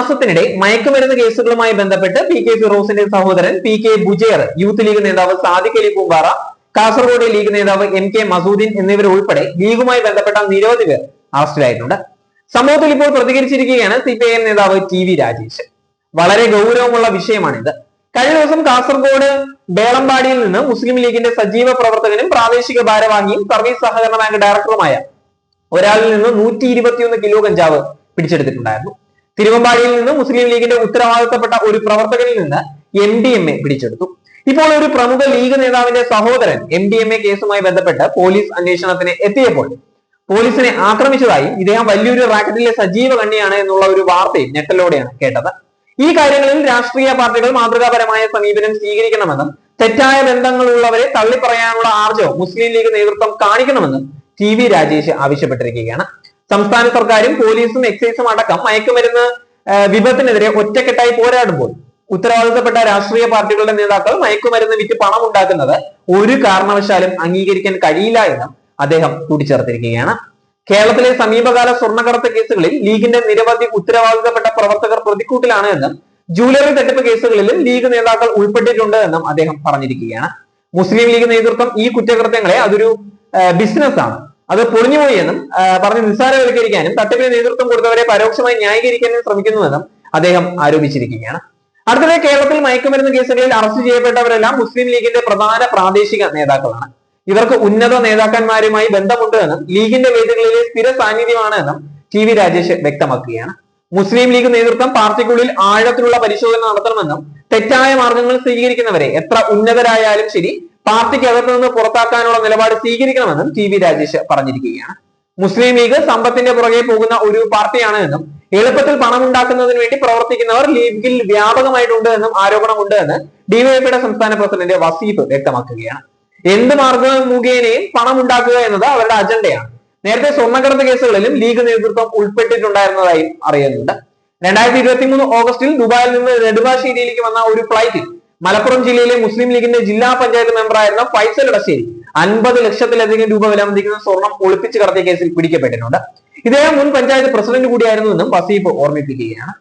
മാസത്തിനിടെ മയക്കുമരുന്ന് കേസുകളുമായി ബന്ധപ്പെട്ട് പി കെ ഫിറോസിന്റെ സഹോദരൻ P K Bujair Youth League നേതാവ് സാദിഖ് അലി പൂമ്പാറ കാസർഗോഡ് ലീഗ് നേതാവ് എം കെ മസൂദ്ദീൻ എന്നിവരുൾപ്പെടെ ലീഗുമായി ബന്ധപ്പെട്ട നിരവധി പേർ അറസ്റ്റിലായിട്ടുണ്ട്. സംഭവത്തിൽ ഇപ്പോൾ പ്രതികരിച്ചിരിക്കുകയാണ് സി പി ഐ എം നേതാവ് ടി വി രാജേഷ്. വളരെ ഗൗരവമുള്ള വിഷയമാണിത്. കഴിഞ്ഞ ദിവസം കാസർഗോഡ് ബേളമ്പാടിയിൽ നിന്ന് മുസ്ലിം ലീഗിന്റെ സജീവ പ്രവർത്തകനും പ്രാദേശിക ഭാരവാഹിയും സർവീസ് സഹകരണ ബാങ്ക് ഡയറക്ടറുമായ ഒരാളിൽ നിന്ന് നൂറ്റി ഇരുപത്തിയൊന്ന് കിലോ കഞ്ചാവ് പിടിച്ചെടുത്തിട്ടുണ്ടായിരുന്നു. തിരുവമ്പാടിയിൽ നിന്ന് മുസ്ലിം ലീഗിന്റെ ഉത്തരവാദിത്തപ്പെട്ട ഒരു പ്രവർത്തകനിൽ നിന്ന് എം ഡി എം എ പിടിച്ചെടുത്തു. ഇപ്പോൾ ഒരു പ്രമുഖ ലീഗ് നേതാവിന്റെ സഹോദരൻ എം ഡി എം എ കേസുമായി ബന്ധപ്പെട്ട് പോലീസ് അന്വേഷണത്തിന് എത്തിയപ്പോൾ പോലീസിനെ ആക്രമിച്ചതായി ഇദ്ദേഹം വലിയൊരു റാക്കറ്റിലെ സജീവ കണ്ണിയാണ് എന്നുള്ള ഒരു വാർത്തയും ഞെട്ടലോടെയാണ് കേട്ടത്. ഈ കാര്യങ്ങളിൽ രാഷ്ട്രീയ പാർട്ടികൾ മാതൃകാപരമായ സമീപനം സ്വീകരിക്കണമെന്നും തെറ്റായ ബന്ധങ്ങളുള്ളവരെ തള്ളിപ്പറയാനുള്ള ആർജവം മുസ്ലിം ലീഗ് നേതൃത്വം കാണിക്കണമെന്നും ടി വി രാജേഷ് ആവശ്യപ്പെട്ടിരിക്കുകയാണ്. സംസ്ഥാന സർക്കാരും പോലീസും എക്സൈസും അടക്കം മയക്കുമരുന്ന് വിപത്തിനെതിരെ ഒറ്റക്കെട്ടായി പോരാടുമ്പോൾ ഉത്തരവാദിത്തപ്പെട്ട രാഷ്ട്രീയ പാർട്ടികളുടെ നേതാക്കൾ മയക്കുമരുന്ന് വിറ്റ് പണം ഉണ്ടാക്കുന്നത് ഒരു കാരണവശാലും അംഗീകരിക്കാൻ കഴിയില്ല എന്ന് അദ്ദേഹം കൂട്ടിച്ചേർത്തിരിക്കുകയാണ്. കേരളത്തിലെ സമീപകാല സ്വർണക്കടത്ത് കേസുകളിൽ ലീഗിന്റെ നിരവധി ഉത്തരവാദിത്തപ്പെട്ട പ്രവർത്തകർ പ്രതിക്കൂട്ടിലാണ് എന്നും ജൂലറി തട്ടിപ്പ് കേസുകളിലും ലീഗ് നേതാക്കൾ ഉൾപ്പെട്ടിട്ടുണ്ട് എന്നും അദ്ദേഹം പറഞ്ഞിരിക്കുകയാണ്. മുസ്ലിം ലീഗ് നേതൃത്വം ഈ കുറ്റകൃത്യങ്ങളെ അതൊരു ബിസിനസ് ആണ്. അത് പൊളിഞ്ഞുപോയി എന്നും പറഞ്ഞ് നിസ്സാരവൽക്കരിക്കാനും തട്ടിപ്പിന് നേതൃത്വം കൊടുത്തവരെ പരോക്ഷമായി ന്യായീകരിക്കാനും ശ്രമിക്കുന്നുവെന്നും അദ്ദേഹം ആരോപിച്ചിരിക്കുകയാണ്. അടുത്തിടെ കേരളത്തിൽ മയക്കുമരുന്ന് കേസുകളിൽ അറസ്റ്റ് ചെയ്യപ്പെട്ടവരെല്ലാം മുസ്ലിം ലീഗിന്റെ പ്രധാന പ്രാദേശിക നേതാക്കളാണ്. ഇവർക്ക് ഉന്നത നേതാക്കന്മാരുമായി ബന്ധമുണ്ട് എന്നും ലീഗിന്റെ വേദികളിലെ സ്ഥിര സാന്നിധ്യമാണ് എന്നും ടി വി രാജേഷ് വ്യക്തമാക്കുകയാണ്. മുസ്ലിം ലീഗ് നേതൃത്വം പാർട്ടിക്കുള്ളിൽ ആഴത്തിലുള്ള പരിശോധന നടത്തണമെന്നും തെറ്റായ മാർഗങ്ങൾ സ്വീകരിക്കുന്നവരെ എത്ര ഉന്നതരായാലും ശരി പാർട്ടിക്കകത്ത് നിന്ന് പുറത്താക്കാനുള്ള നിലപാട് സ്വീകരിക്കണമെന്നും ടി വി രാജേഷ് പറഞ്ഞിരിക്കുകയാണ്. മുസ്ലിം ലീഗ് സമ്പത്തിന്റെ പുറകെ പോകുന്ന ഒരു പാർട്ടിയാണ് എന്നും എളുപ്പത്തിൽ പണം ഉണ്ടാക്കുന്നതിന് വേണ്ടി പ്രവർത്തിക്കുന്നവർ ലീഗിൽ വ്യാപകമായിട്ടുണ്ട് എന്നും ആരോപണമുണ്ട് എന്ന് ഡിവൈഎഫിയുടെ സംസ്ഥാന പ്രസിഡന്റ് വസീഫ് വ്യക്തമാക്കുകയാണ്. എന്ത് മാർഗം മുഖേനയും പണം ഉണ്ടാക്കുക എന്നത് അവരുടെ അജണ്ടയാണ്. നേരത്തെ സ്വർണക്കടത്ത് കേസുകളിലും ലീഗ് നേതൃത്വം ഉൾപ്പെട്ടിട്ടുണ്ടായിരുന്നതായും അറിയുന്നുണ്ട്. രണ്ടായിരത്തി ഇരുപത്തി മൂന്ന് ഓഗസ്റ്റിൽ ദുബായിൽ നിന്ന് നെടുമ്പാശ്ശേരിയിലേക്ക് വന്ന ഒരു ഫ്ലൈറ്റിൽ മലപ്പുറം ജില്ലയിലെ മുസ്ലിം ലീഗിന്റെ ജില്ലാ പഞ്ചായത്ത് മെമ്പറായിരുന്ന ഫൈസൽ ഇടശ്ശേരി അൻപത് ലക്ഷത്തിലധികം രൂപ വിലമതിക്കുന്ന സ്വർണം ഒളിപ്പിച്ച് കടത്തിയ കേസിൽ പിടിക്കപ്പെട്ടിട്ടുണ്ട്. ഇദ്ദേഹം മുൻ പഞ്ചായത്ത് പ്രസിഡന്റ് കൂടിയായിരുന്നു എന്നും വസീഫ് ഓർമ്മിപ്പിക്കുകയാണ്.